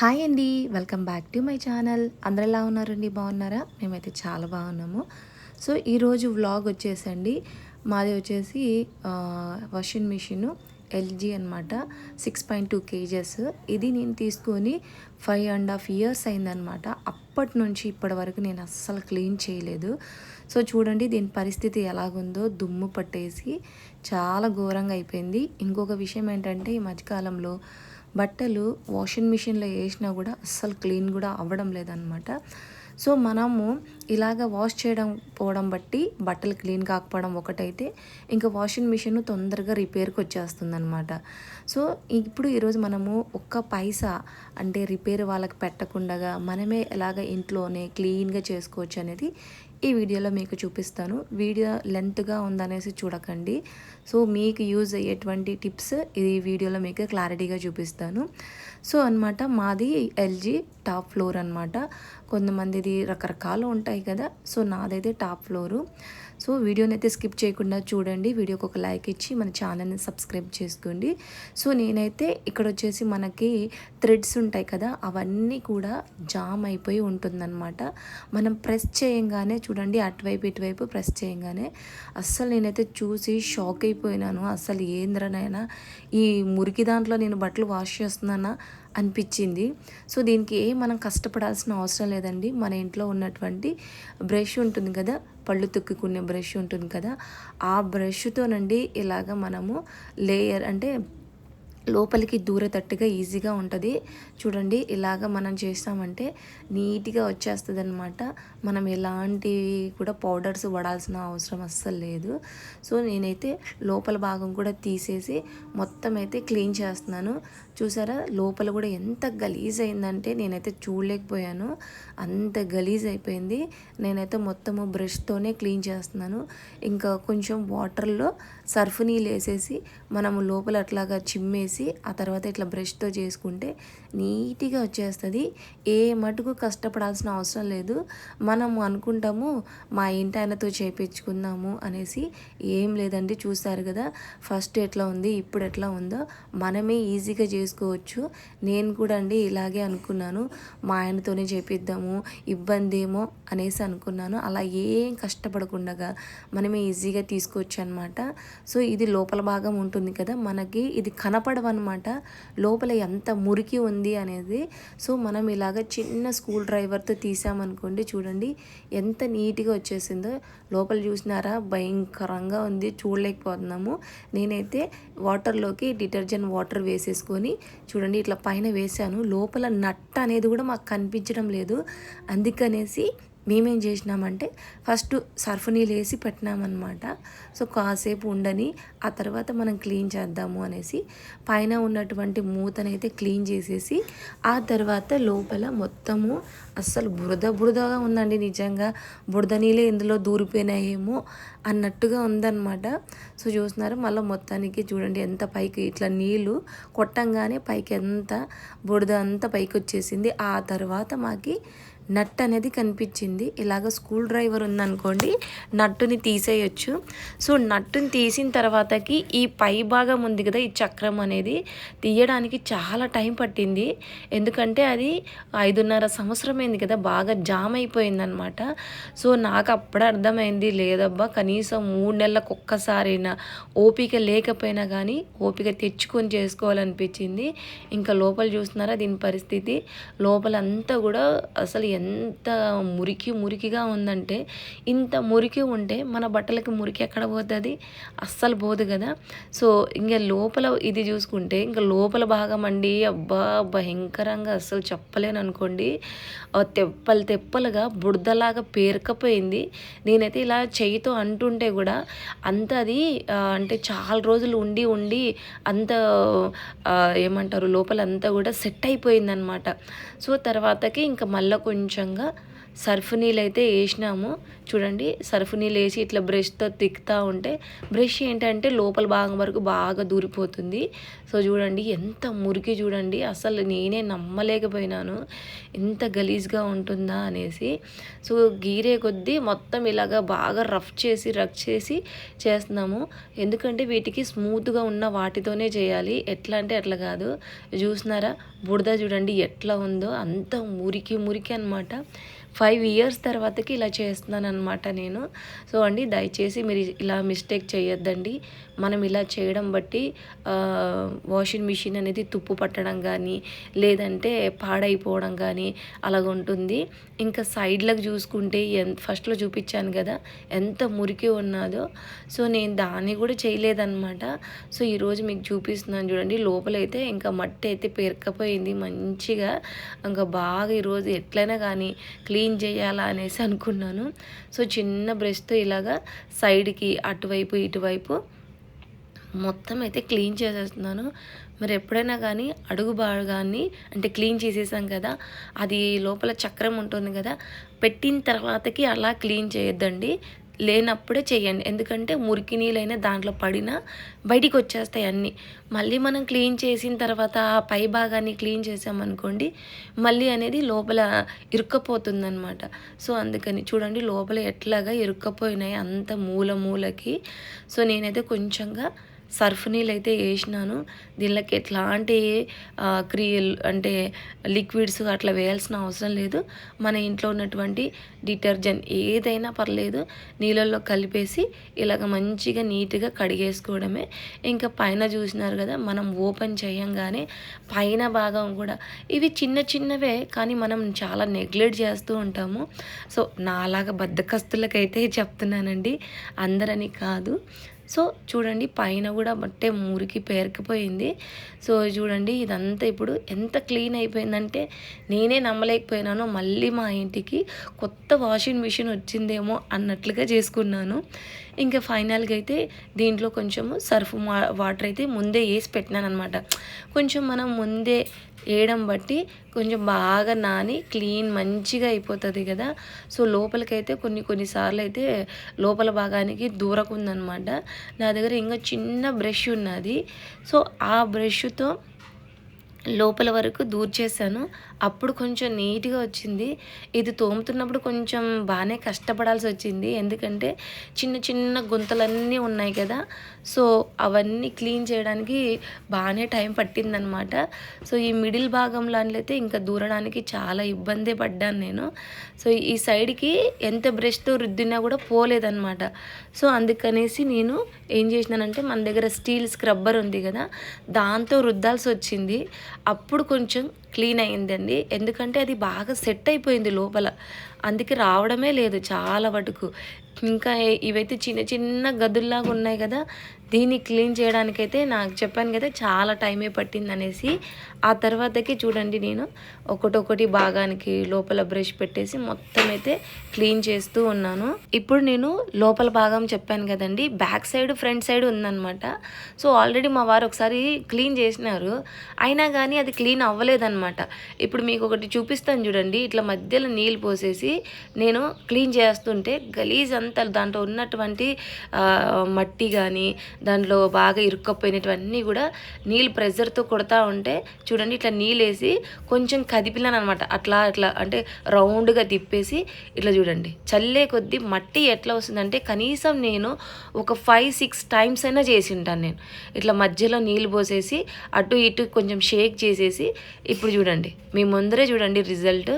Hi అండి. Welcome back to my channel. అందరు ఎలా ఉన్నారండి? బాగున్నారా? మేమైతే చాలా బాగున్నాము. సో ఈరోజు వ్లాగ్ వచ్చేసండి. మాది వచ్చేసి వాషింగ్ మిషన్ ఎల్జీ అనమాట సిక్స్ పాయింట్ టూ కేజెస్. ఇది నేను తీసుకొని ఫైవ్ అండ్ హాఫ్ ఇయర్స్ అయిందనమాట అప్పటి నుంచి ఇప్పటి వరకు నేను అస్సలు క్లీన్ చేయలేదు. సో చూడండి దీని పరిస్థితి ఎలాగుందో. దుమ్ము పట్టేసి చాలా ఘోరంగా అయిపోయింది. ఇంకొక విషయం ఏంటంటే ఈ మధ్యకాలంలో బట్టలు వాషింగ్ మిషన్లో వేసినా కూడా అస్సలు క్లీన్ కూడా అవ్వడం లేదనమాట సో మనము ఇలాగ వాష్ చేయడం పోవడం బట్టి బట్టలు క్లీన్ కాకపోవడం ఒకటైతే ఇంకా వాషింగ్ మిషన్ తొందరగా రిపేర్కి వచ్చేస్తుంది అనమాట సో ఇప్పుడు ఈరోజు మనము ఒక్క పైసా అంటే రిపేర్ వాళ్ళకి పెట్టకుండా మనమే ఎలాగ ఇంట్లోనే క్లీన్గా చేసుకోవచ్చు అనేది ఈ వీడియోలో మీకు చూపిస్తాను. వీడియో లెంత్గా ఉందనేసి చూడకండి. సో మీకు యూజ్ అయ్యేటువంటి టిప్స్ ఈ వీడియోలో మీకు క్లారిటీగా చూపిస్తాను. సో అన్నమాట మాది ఎల్జీ టాప్ ఫ్లోర్ అనమాట కొంతమందిది రకరకాలు ఉంటాయి కదా. సో నాదైతే టాప్ ఫ్లోరు. సో వీడియోని అయితే స్కిప్ చేయకుండా చూడండి. వీడియోకి ఒక లైక్ ఇచ్చి మన ఛానల్ని సబ్స్క్రైబ్ చేసుకోండి. సో నేనైతే ఇక్కడ వచ్చేసి మనకి థ్రెడ్స్ ఉంటాయి కదా అవన్నీ కూడా జామ్ అయిపోయి ఉంటుందన్నమాట. మనం ప్రెస్ చేయంగానే చూడండి అటువైపు ఇటువైపు ప్రెస్ చేయంగానే అస్సలు నేనైతే చూసి షాక్ అయిపోయినాను. అస్సలు ఏంద్రనైనా ఈ మురికి దాంట్లో నేను బట్టలు వాష్ చేస్తున్నానా అనిపించింది. సో దీనికి ఏ మనం కష్టపడాల్సిన అవసరం లేదండి. మన ఇంట్లో ఉన్నటువంటి బ్రష్ ఉంటుంది కదా పళ్ళు తొక్కుకునే బ్రష్ ఉంటుంది కదా ఆ బ్రష్తోనండి ఇలాగ మనము లేయర్ అంటే లోపలికి దూరేటట్టుగా ఈజీగా ఉంటుంది. చూడండి ఇలాగ మనం చేస్తామంటే నీట్గా వచ్చేస్తుంది అనమాట మనం ఎలాంటి కూడా పౌడర్స్ పడాల్సిన అవసరం అస్సలు లేదు. సో నేనైతే లోపల భాగం కూడా తీసేసి మొత్తం అయితే క్లీన్ చేస్తున్నాను. చూసారా లోపల కూడా ఎంత గలీజ్ అయిందంటే నేనైతే చూడలేకపోయాను. అంత గలీజ్ అయిపోయింది. నేనైతే మొత్తము బ్రష్తోనే క్లీన్ చేస్తున్నాను. ఇంకా కొంచెం వాటర్లో సర్ఫ్ నీళ్ళు వేసేసి మనము లోపల అట్లాగా చిమ్మేసి ఆ తర్వాత ఇట్లా బ్రష్తో చేసుకుంటే నీట్గా వచ్చేస్తుంది. ఏ మటుకు కష్టపడాల్సిన అవసరం లేదు. మనము అనుకుంటాము మా ఇంటి ఆయనతో చేపించుకుందాము అనేసి ఏం లేదండి చూస్తారు కదా. ఫస్ట్ ఎట్లా ఉంది ఇప్పుడు ఎట్లా ఉందో మనమే ఈజీగా చేసుకోవచ్చు. నేను కూడా అండి ఇలాగే అనుకున్నాను. మా ఆయనతోనే చేపిద్దాము ఇబ్బంది ఏమో అనేసి అనుకున్నాను. అలా ఏం కష్టపడకుండా మనమే ఈజీగా తీసుకోవచ్చు అనమాట సో ఇది లోపల భాగం ఉంటుంది కదా. మనకి ఇది కనపడవన్నమాట. లోపల ఎంత మురికి ఉంది ఉంది అనేది. సో మనం ఇలాగ చిన్న స్కూల్ డ్రైవర్తో తీసామనుకోండి చూడండి ఎంత నీట్గా వచ్చేసిందో. లోపల చూసినారా? భయంకరంగా ఉంది. చూడలేకపోతున్నాము. నేనైతే వాటర్లోకి డిటర్జెంట్ వాటర్ వేసేసుకొని చూడండి ఇట్లా పైన వేసాను లోపల నట్ట అనేది కూడా మాకు కనిపించడం లేదు. అందుకనేసి మేమేం చేసినామంటే ఫస్ట్ సర్ఫ్ నీళ్ళు వేసి పెట్టినామన్నమాట. సో కాసేపు ఉండని ఆ తర్వాత మనం క్లీన్ చేద్దాము అనేసి పైన ఉన్నటువంటి మూతనైతే క్లీన్ చేసేసి ఆ తర్వాత లోపల మొత్తము అస్సలు బురద బురదగా ఉందండి నిజంగా. బురద నీళ్ళే ఇందులో దూరిపోయినాయేమో అన్నట్టుగా ఉందన్నమాట. సో చూస్తున్నారు మళ్ళీ మొత్తానికి చూడండి ఎంత పైకి ఇట్లా నీళ్ళు కొట్టంగానే పైకి ఎంత బురద అంతా పైకి వచ్చేసింది ఆ తర్వాత మాకి నట్ అనేది కనిపించింది. ఇలాగ స్కూల్ డ్రైవర్ ఉందనుకోండి నట్టుని తీసేయచ్చు. సో నట్టుని తీసిన తర్వాతకి ఈ పై భాగం ఉంది కదా ఈ చక్రం అనేది తీయడానికి చాలా టైం పట్టింది. ఎందుకంటే అది ఐదున్నర సంవత్సరమైంది కదా బాగా జామ్ అయిపోయిందనమాట. సో నాకు అప్పుడే అర్థమైంది లేదబ్బా కనీసం మూడు నెలలకు ఒక్కసారైనా ఓపిక లేకపోయినా కానీ ఓపిక తెచ్చుకొని చేసుకోవాలనిపించింది. ఇంకా లోపల చూస్తున్నారా దీని పరిస్థితి? లోపల అంతా కూడా అసలు ఎంత మురికి మురికిగా ఉందంటే ఇంత మురికి ఉంటే మన బట్టలకి మురికి ఎక్కడ పోతుంది? అస్సలు పోదు కదా. సో ఇంకా లోపల ఇది చూసుకుంటే ఇంకా లోపల భాగం అండి అబ్బా భయంకరంగా అస్సలు చెప్పలేను అనుకోండి తెప్పలు తెప్పలుగా బుడదలాగా పేరుకపోయింది. నేనైతే ఇలా చేయితో అంటుంటే కూడా అంత అది అంటే చాలా రోజులు ఉండి ఉండి అంత ఏమంటారు లోపల అంతా కూడా సెట్ అయిపోయింది అనమాట సో తర్వాతకి ఇంకా మళ్ళీ కొంచెంగా సర్ఫ్ నీళ్ళు అయితే వేసినాము. చూడండి సర్ఫ్ నీళ్ళు వేసి ఇట్లా బ్రష్తో తిక్కుతూ ఉంటే బ్రష్ ఏంటంటే లోపల భాగం వరకు బాగా దూరిపోతుంది. సో చూడండి ఎంత మురికి చూడండి. అసలు నేనే నమ్మలేకపోయినాను. ఎంత గలీజ్గా ఉంటుందా అనేసి. సో గీరే కొద్దీ మొత్తం ఇలాగా బాగా రఫ్ చేసి రఫ్ చేసి చేస్తున్నాము. ఎందుకంటే వీటికి స్మూత్గా ఉన్న వాటితోనే చేయాలి. ఎట్లా అంటే అట్లా కాదు. చూసినారా? బుడద చూడండి ఎట్లా ఉందో. అంత మురికి మురికి అనమాట ఫైవ్ ఇయర్స్ తర్వాతకి ఇలా చేస్తున్నాను అనమాట నేను. సో అండి దయచేసి మీరు ఇలా మిస్టేక్ చేయొద్దండి. మనం ఇలా చేయడం బట్టి వాషింగ్ మిషన్ అనేది తుప్పు పట్టడం కానీ లేదంటే పాడైపోవడం కానీ అలాగ ఉంటుంది. ఇంకా సైడ్లకు చూసుకుంటే ఎంత ఫస్ట్లో చూపించాను కదా ఎంత మురికి ఉన్నదో. సో నేను దాన్ని కూడా చేయలేదన్నమాట. సో ఈరోజు మీకు చూపిస్తున్నాను చూడండి. లోపలైతే ఇంకా మట్టి అయితే పేరుకపోయింది మంచిగా. ఇంకా బాగా ఈరోజు ఎట్లయినా కానీ క్లీన్ చేయాలా అనేసి అనుకున్నాను. సో చిన్న బ్రష్తో ఇలాగా సైడ్కి అటువైపు ఇటువైపు మొత్తం అయితే క్లీన్ చేసేస్తున్నాను. మరి ఎప్పుడైనా కానీ అడుగు భాగాన్ని అంటే క్లీన్ చేసేసాం కదా అది లోపల చక్రం ఉంటుంది కదా పెట్టిన తర్వాతకి అలా క్లీన్ చేయొద్దండి. లేనప్పుడే చేయండి. ఎందుకంటే మురికి నీళ్ళైనా దాంట్లో పడినా బయటికి వచ్చేస్తాయి అన్నీ. మళ్ళీ మనం క్లీన్ చేసిన తర్వాత ఆ పై భాగాన్ని క్లీన్ చేసామనుకోండి మళ్ళీ అనేది లోపల ఇరుక్కపోతుందనమాట సో అందుకని చూడండి లోపల ఎట్లాగా ఇరుక్కపోయినాయి అంత మూల మూలకి. సో నేనైతే కొంచెంగా సర్ఫ్ నీళ్ళు అయితే వేసినాను. దీనిలోకి ఎట్లాంటి క్రియల్ అంటే లిక్విడ్స్ అట్లా వేయాల్సిన అవసరం లేదు. మన ఇంట్లో ఉన్నటువంటి డిటర్జెంట్ ఏదైనా పర్లేదు నీళ్ళల్లో కలిపేసి ఇలాగ మంచిగా నీట్గా కడిగేసుకోవడమే. ఇంకా పైన చూసినారు కదా మనం ఓపెన్ చేయంగానే పైన భాగం కూడా. ఇవి చిన్న చిన్నవే కానీ మనం చాలా నెగ్లెక్ట్ చేస్తూ ఉంటాము. సో నాలాగా బద్దకస్తులకైతే చెప్తున్నానండి అందరని కాదు. సో చూడండి పైన కూడా బట్టే మురికి పేరుకుపోయింది. సో చూడండి ఇదంతా ఇప్పుడు ఎంత క్లీన్ అయిపోయిందంటే నేనే నమ్మలేకపోయినాను. మళ్ళీ మా ఇంటికి కొత్త వాషింగ్ మిషన్ వచ్చిందేమో అన్నట్లుగా చేసుకున్నాను. ఇంకా ఫైనల్గా అయితే దీంట్లో కొంచెము సర్ఫ్ వాటర్ అయితే ముందే వేసి పెట్టినాను అనమాట కొంచెం మనం ముందే వేయడం బట్టి కొంచెం బాగా నాని క్లీన్ మంచిగా అయిపోతుంది కదా. సో లోపలికైతే కొన్ని కొన్నిసార్లు అయితే లోపల భాగానికి దూరకుందనమాట. నా దగ్గర ఇంకా చిన్న బ్రష్ ఉన్నది. సో ఆ బ్రష్తో లోపల వరకు దూర్ చేశాను అప్పుడు కొంచెం నీట్గా వచ్చింది. ఇది తోముతున్నప్పుడు కొంచెం బాగానే కష్టపడాల్సి వచ్చింది. ఎందుకంటే చిన్న చిన్న గుంతలన్నీ ఉన్నాయి కదా. సో అవన్నీ క్లీన్ చేయడానికి బాగానే టైం పట్టిందనమాట సో ఈ మిడిల్ భాగంలో అయితే ఇంకా దూరడానికి చాలా ఇబ్బంది పడ్డాను నేను. సో ఈ సైడ్కి ఎంత బ్రష్తో రుద్దినా కూడా పోలేదన్నమాట. సో అందుకనేసి నేను ఏం చేసినానంటే మన దగ్గర స్టీల్ స్క్రబ్బర్ ఉంది కదా దాంతో రుద్దాల్సి వచ్చింది. అప్పుడు కొంచెం క్లీన్ అయిందండి. ఎందుకంటే అది బాగా సెట్ అయిపోయింది లోపల. అందుకే రావడమే లేదు చాలా వటుకు ఇంకా ఇవైతే చిన్న చిన్న గదుల్లాగా ఉన్నాయి కదా దీన్ని క్లీన్ చేయడానికైతే నాకు చెప్పాను కదా చాలా టైమే పట్టింది అనేసి ఆ తర్వాతకి చూడండి నేను ఒకటొకటి భాగానికి లోపల బ్రష్ పెట్టేసి మొత్తం అయితే క్లీన్ చేస్తూ ఉన్నాను. ఇప్పుడు నేను లోపల భాగం చెప్పాను కదండి బ్యాక్ సైడ్ ఫ్రంట్ సైడ్ ఉందన్నమాట. సో ఆల్రెడీ మా వారు ఒకసారి క్లీన్ చేసినారు అయినా కానీ అది క్లీన్ అవ్వలేదన్నమాట. ఇప్పుడు మీకు ఒకటి చూపిస్తాను చూడండి ఇట్లా మధ్యలో నీళ్ళు పోసేసి నేను క్లీన్ చేస్తుంటే గలీజ్ అంతా దాంట్లో ఉన్నటువంటి మట్టి కానీ దాంట్లో బాగా ఇరుక్కపోయినటువన్నీ కూడా నీళ్ళు ప్రెజర్తో కొడతా ఉంటే చూడండి ఇట్లా నీళ్ళు వేసి కొంచెం కదిపిలాను అనమాట అట్లా అట్లా అంటే రౌండ్గా తిప్పేసి ఇట్లా చూడండి. చల్లే కొద్దీ మట్టి ఎట్లా వస్తుందంటే కనీసం నేను ఒక ఫైవ్ సిక్స్ టైమ్స్ అయినా చేసి ఉంటాను నేను. ఇట్లా మధ్యలో నీళ్ళు పోసేసి అటు ఇటు కొంచెం షేక్ చేసేసి ఇప్పుడు చూడండి. మీ ముందరే చూడండి రిజల్ట్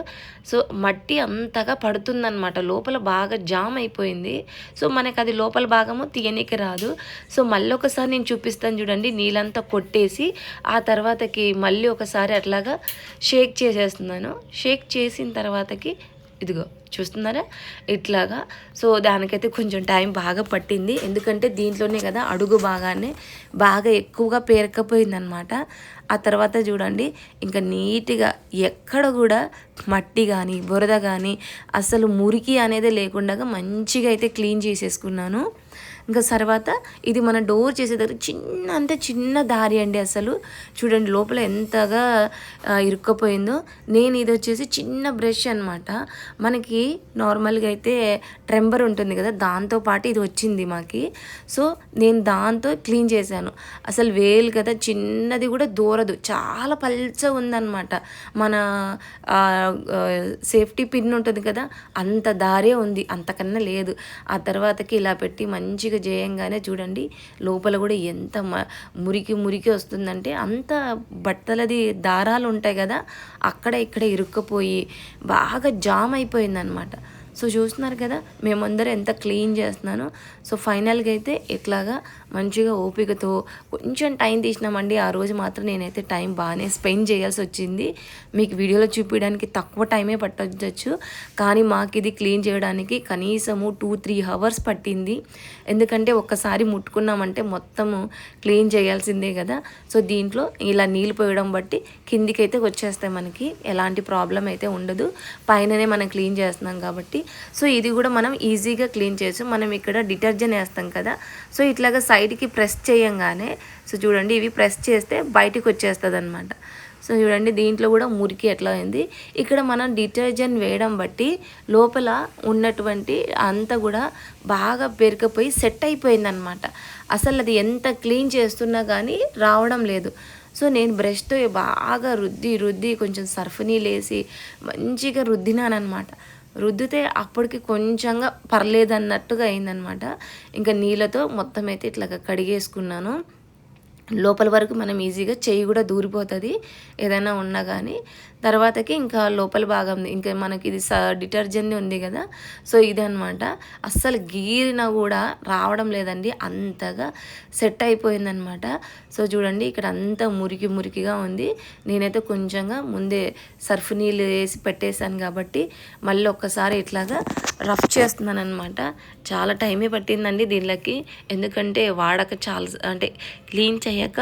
సో మట్టి అంత అంతగా పడుతుందనమాట లోపల బాగా జామ్ అయిపోయింది. సో మనకు అది లోపల భాగము తీయనికి రాదు. సో మళ్ళీ ఒకసారి నేను చూపిస్తాను చూడండి. నీళ్ళంతా కొట్టేసి ఆ తర్వాతకి మళ్ళీ ఒకసారి అట్లాగా షేక్ చేసేస్తున్నాను. షేక్ చేసిన తర్వాతకి ఇదిగో చూస్తున్నారా? ఇట్లాగా. సో దానికైతే కొంచెం టైం బాగా పట్టింది. ఎందుకంటే దీంట్లోనే కదా అడుగు బాగానే బాగా ఎక్కువగా పేరకపోయిందనమాట ఆ తర్వాత చూడండి ఇంకా నీట్గా ఎక్కడ కూడా మట్టి కానీ బురద కానీ అసలు మురికి అనేది లేకుండా మంచిగా అయితే క్లీన్ చేసేసుకున్నాను. ఇంకా తర్వాత ఇది మన డోర్ చేసే దగ్గర చిన్న అంటే చిన్న దారి అండి అసలు. చూడండి లోపల ఎంతగా ఇరుక్కపోయిందో. నేను ఇది వచ్చేసి చిన్న బ్రష్ అనమాట మనకి నార్మల్గా అయితే ట్రెంబర్ ఉంటుంది కదా దాంతో పాటు ఇది వచ్చింది మాకి. సో నేను దాంతో క్లీన్ చేశాను. అసలు వేలు కదా చిన్నది కూడా దూరదు. చాలా పల్చ ఉందన్నమాట. మన సేఫ్టీ పిన్ ఉంటుంది కదా అంత దారే ఉంది. అంతకన్నా లేదు. ఆ తర్వాతకి ఇలా పెట్టి మంచిగా చేయంగానే చూడండి లోపల కూడా ఎంత మ- మురికి మురికి వస్తుందంటే అంత బట్టలది దారాలు ఉంటాయి కదా అక్కడ ఇక్కడ ఇరుక్కుపోయి బాగా జామ్ అయిపోయిందనమాట. సో చూస్తున్నారు కదా మేమందరూ ఎంత క్లీన్ చేస్తున్నానో. సో ఫైనల్గా అయితే ఇట్లాగా మంచిగా ఓపికతో కొంచెం టైం తీసినామండి. ఆ రోజు మాత్రం నేనైతే టైం బాగానే స్పెండ్ చేయాల్సి వచ్చింది. మీకు వీడియోలో చూపించడానికి తక్కువ టైమే పట్టొచ్చు. కానీ మాకు ఇది క్లీన్ చేయడానికి కనీసము టూ త్రీ అవర్స్ పట్టింది. ఎందుకంటే ఒక్కసారి ముట్టుకున్నామంటే మొత్తము క్లీన్ చేయాల్సిందే కదా. సో దీంట్లో ఇలా నీళ్ళు పోయడం బట్టి కిందికైతే వచ్చేస్తాయి మనకి. ఎలాంటి ప్రాబ్లం అయితే ఉండదు. పైననే మనం క్లీన్ చేస్తున్నాం కాబట్టి సో ఇది కూడా మనం ఈజీగా క్లీన్ చేయొచ్చు. మనం ఇక్కడ డిటర్జెంట్ వేస్తాం కదా. సో ఇట్లాగా సైడ్కి ప్రెస్ చేయంగానే సో చూడండి ఇవి ప్రెస్ చేస్తే బయటికి వచ్చేస్తుంది అనమాట సో చూడండి దీంట్లో కూడా మురికి ఎట్లా అయింది. ఇక్కడ మనం డిటర్జెంట్ వేయడం బట్టి లోపల ఉన్నటువంటి అంతా కూడా బాగా పెరిగిపోయి సెట్ అయిపోయింది అనమాట అసలు అది ఎంత క్లీన్ చేస్తున్నా కానీ రావడం లేదు. సో నేను బ్రష్తో బాగా రుద్ది రుద్ది కొంచెం సర్ఫ్ నీళ్ళేసి మంచిగా రుద్దినానమాట రుద్దితే అప్పటికి కొంచెంగా పర్లేదన్నట్టుగా అయిందనమాట ఇంకా నీళ్ళతో మొత్తం అయితే ఇట్లా కడిగేసుకున్నాను. లోపల వరకు మనం ఈజీగా చెయ్యి కూడా దూరిపోతుంది ఏదైనా ఉన్నా కానీ తర్వాతకి ఇంకా లోపల భాగం ఇంకా మనకి ఇది స డిటర్జెంట్ ఉంది కదా సో ఇదనమాట అస్సలు గీరినా కూడా రావడం లేదండి అంతగా సెట్ అయిపోయిందనమాట సో చూడండి ఇక్కడ అంతా మురికి మురికిగా ఉంది. నేనైతే కొంచెంగా ముందే సర్ఫ్ నీళ్ళు వేసి పెట్టేశాను కాబట్టి మళ్ళీ ఒక్కసారి ఇట్లాగా రఫ్ చేస్తున్నాను అనమాట చాలా టైమే పట్టిందండి దీనికి ఎందుకంటే వాడక చాలా అంటే క్లీన్ చేయక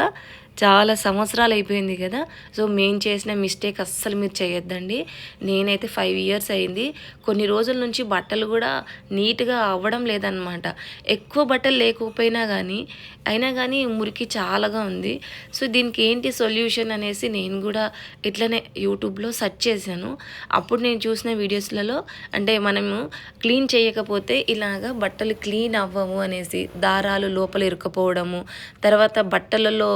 చాలా సంవత్సరాలు అయిపోయింది కదా. సో మేము చేసిన మిస్టేక్ అస్సలు మీరు చేయొద్దండి. నేనైతే ఫైవ్ ఇయర్స్ అయింది. కొన్ని రోజుల నుంచి బట్టలు కూడా నీట్గా అవ్వడం లేదనమాట ఎక్కువ బట్టలు లేకపోయినా కానీ అయినా కానీ మురికి చాలాగా ఉంది. సో దీనికి ఏంటి సొల్యూషన్ అనేసి నేను కూడా ఇట్లనే యూట్యూబ్లో సెర్చ్ చేశాను. అప్పుడు నేను చూసిన వీడియోస్లలో అంటే మనము క్లీన్ చేయకపోతే ఇలాగా బట్టలు క్లీన్ అవ్వము అనేసి దారాలు లోపల ఇరుక్కుపోవడము తర్వాత బట్టలలో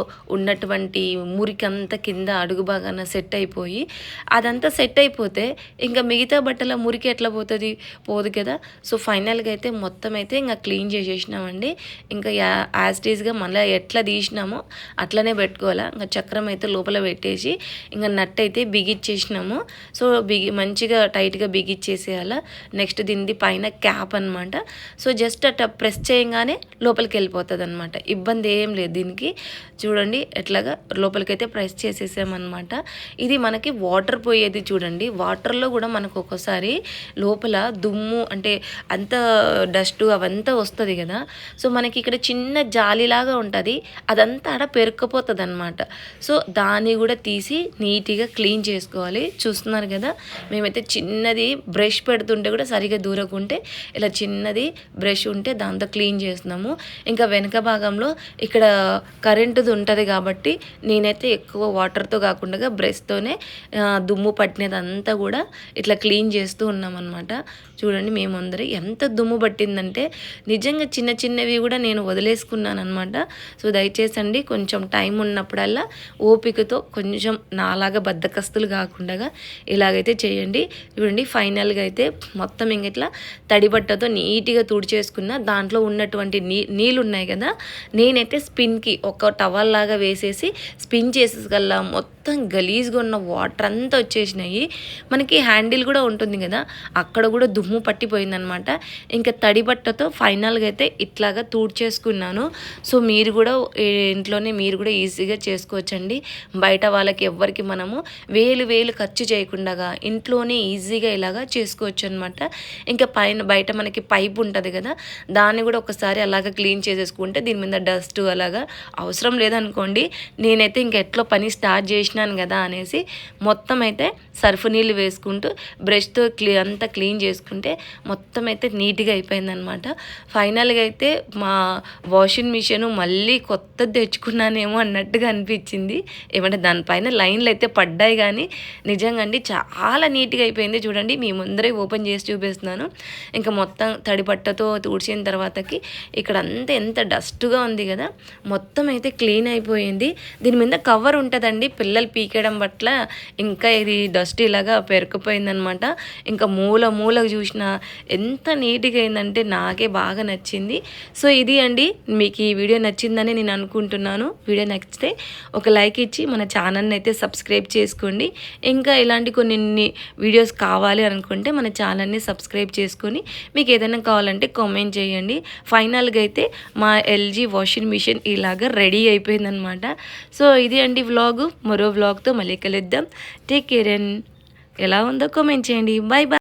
ఉన్నటువంటి మురికి అంతా కింద అడుగు భాగాన సెట్ అయిపోయి అదంతా సెట్ అయిపోతే ఇంకా మిగతా బట్టల మురికి ఎట్లా పోతుంది? పోదు కదా. సో ఫైనల్గా అయితే మొత్తం అయితే ఇంకా క్లీన్ చేసేసినామండి. ఇంకా యా- యాజ్ టీజ్గా మళ్ళీ ఎట్లా తీసినామో అట్లనే పెట్టుకోవాలా. ఇంకా చక్రం అయితే లోపల పెట్టేసి ఇంకా నట్ అయితే బిగిచ్చేసినాము. సో బిగి మంచిగా టైట్గా బిగిచ్చేసేయాలా. నెక్స్ట్ దీనిది పైన క్యాప్ అనమాట సో జస్ట్ అట్లా ప్రెస్ చేయగానే లోపలికి వెళ్ళిపోతుంది అనమాట ఇబ్బంది ఏం లేదు దీనికి. చూడండి ఎట్లాగా లోపలికైతే ప్రెస్ చేసేసామన్నమాట. ఇది మనకి వాటర్ పోయేది చూడండి. వాటర్లో కూడా మనకు ఒక్కోసారి లోపల దుమ్ము అంటే అంత డస్ట్ అవంతా వస్తుంది కదా. సో మనకి ఇక్కడ చిన్న జాలిలాగా ఉంటుంది. అదంతా ఆడ పెరుక్కపోతుంది అనమాట సో దాన్ని కూడా తీసి నీట్గా క్లీన్ చేసుకోవాలి. చూస్తున్నారు కదా మేమైతే చిన్నది బ్రష్ పెడుతుంటే కూడా సరిగా దూరకుంటే ఇలా చిన్నది బ్రష్ ఉంటే దాంతో క్లీన్ చేస్తున్నాము. ఇంకా వెనక భాగంలో ఇక్కడ కరెంటుది ఉంటుంది కాబట్టి కాబట్టి నేనైతే ఎక్కువ వాటర్తో కాకుండా బ్రష్తోనే దుమ్ము పట్టినదంతా కూడా ఇట్లా క్లీన్ చేస్తూ ఉన్నామన్నమాట. చూడండి మేమందరం ఎంత దుమ్ము పట్టిందంటే నిజంగా చిన్న చిన్నవి కూడా నేను వదిలేసుకున్నాను అనమాట సో దయచేసి అండి కొంచెం టైం ఉన్నప్పుడల్లా ఓపికతో కొంచెం నాలాగా బద్దకస్తులు కాకుండా ఇలాగైతే చేయండి. చూడండి ఫైనల్గా అయితే మొత్తం ఇంక ఇట్లా తడి బట్టతో నీట్గా తుడిచేసుకున్న దాంట్లో ఉన్నటువంటి నీ నీళ్ళు ఉన్నాయి కదా నేనైతే స్పిన్కి ఒక టవల్ లాగా వేసి వేసేసి స్పిన్ చేసేసగల్లా మొత్తం గలీజ్గా ఉన్న వాటర్ అంతా వచ్చేసినాయి. మనకి హ్యాండిల్ కూడా ఉంటుంది కదా అక్కడ కూడా దుమ్ము పట్టిపోయిందనమాట. ఇంకా తడి బట్టతో ఫైనల్గా అయితే ఇట్లాగా తూడ్చేసుకున్నాను. సో మీరు కూడా ఇంట్లోనే మీరు కూడా ఈజీగా చేసుకోవచ్చండి. బయట వాళ్ళకి ఎవ్వరికి మనము వేలు వేలు ఖర్చు చేయకుండా ఇంట్లోనే ఈజీగా ఇలాగా చేసుకోవచ్చు అనమాట ఇంకా పైన బయట మనకి పైప్ ఉంటుంది కదా దాన్ని కూడా ఒకసారి అలాగా క్లీన్ చేసేసుకుంటే దీని మీద డస్ట్ అలాగా అవసరం లేదనుకోండి. నేనైతే ఇంక ఎట్లో పని స్టార్ట్ చేసినాను కదా అనేసి మొత్తం అయితే సర్ఫ్ నీళ్ళు వేసుకుంటూ బ్రష్తో క్లీ అంతా క్లీన్ చేసుకుంటే మొత్తం అయితే నీట్గా అయిపోయిందనమాట ఫైనల్గా అయితే మా వాషింగ్ మిషన్ మళ్ళీ కొత్తది తెచ్చుకున్నానేమో అన్నట్టుగా అనిపించింది. ఏమంటే దానిపైన లైన్లు అయితే పడ్డాయి కానీ నిజంగా అండి చాలా నీట్గా అయిపోయింది. చూడండి మీ ముందరే ఓపెన్ చేసి చూపిస్తున్నాను. ఇంకా మొత్తం తడిపట్టతో తుడిచిన తర్వాతకి ఇక్కడ అంతా ఎంత డస్ట్గా ఉంది కదా మొత్తం అయితే క్లీన్ అయిపోయింది. దీని మీద కవర్ ఉంటుందండి. పిల్లలు పీకేయడం పట్ల ఇంకా ఇది డస్ట్ ఇలాగా పెరుకుపోయిందనమాట ఇంకా మూల మూలకు చూసిన ఎంత నీట్గా అయిందంటే నాకే బాగా నచ్చింది. సో ఇది అండి. మీకు ఈ వీడియో నచ్చిందని నేను అనుకుంటున్నాను. వీడియో నచ్చితే ఒక లైక్ ఇచ్చి మన ఛానల్ని అయితే సబ్స్క్రైబ్ చేసుకోండి. ఇంకా ఇలాంటి కొన్ని వీడియోస్ కావాలి అనుకుంటే మన ఛానల్ని సబ్స్క్రైబ్ చేసుకొని మీకు ఏదైనా కావాలంటే కామెంట్ చేయండి. ఫైనల్గా అయితే మా ఎల్జీ వాషింగ్ మిషన్ ఇలాగ రెడీ అయిపోయిందనమాట. సో ఇది అండి వ్లాగు. మరో వ్లాగ్తో మళ్ళీ కలుద్దాం. టేక్ కేర్ అండ్ ఎలా ఉందో కామెంట్ చేయండి. Bye bye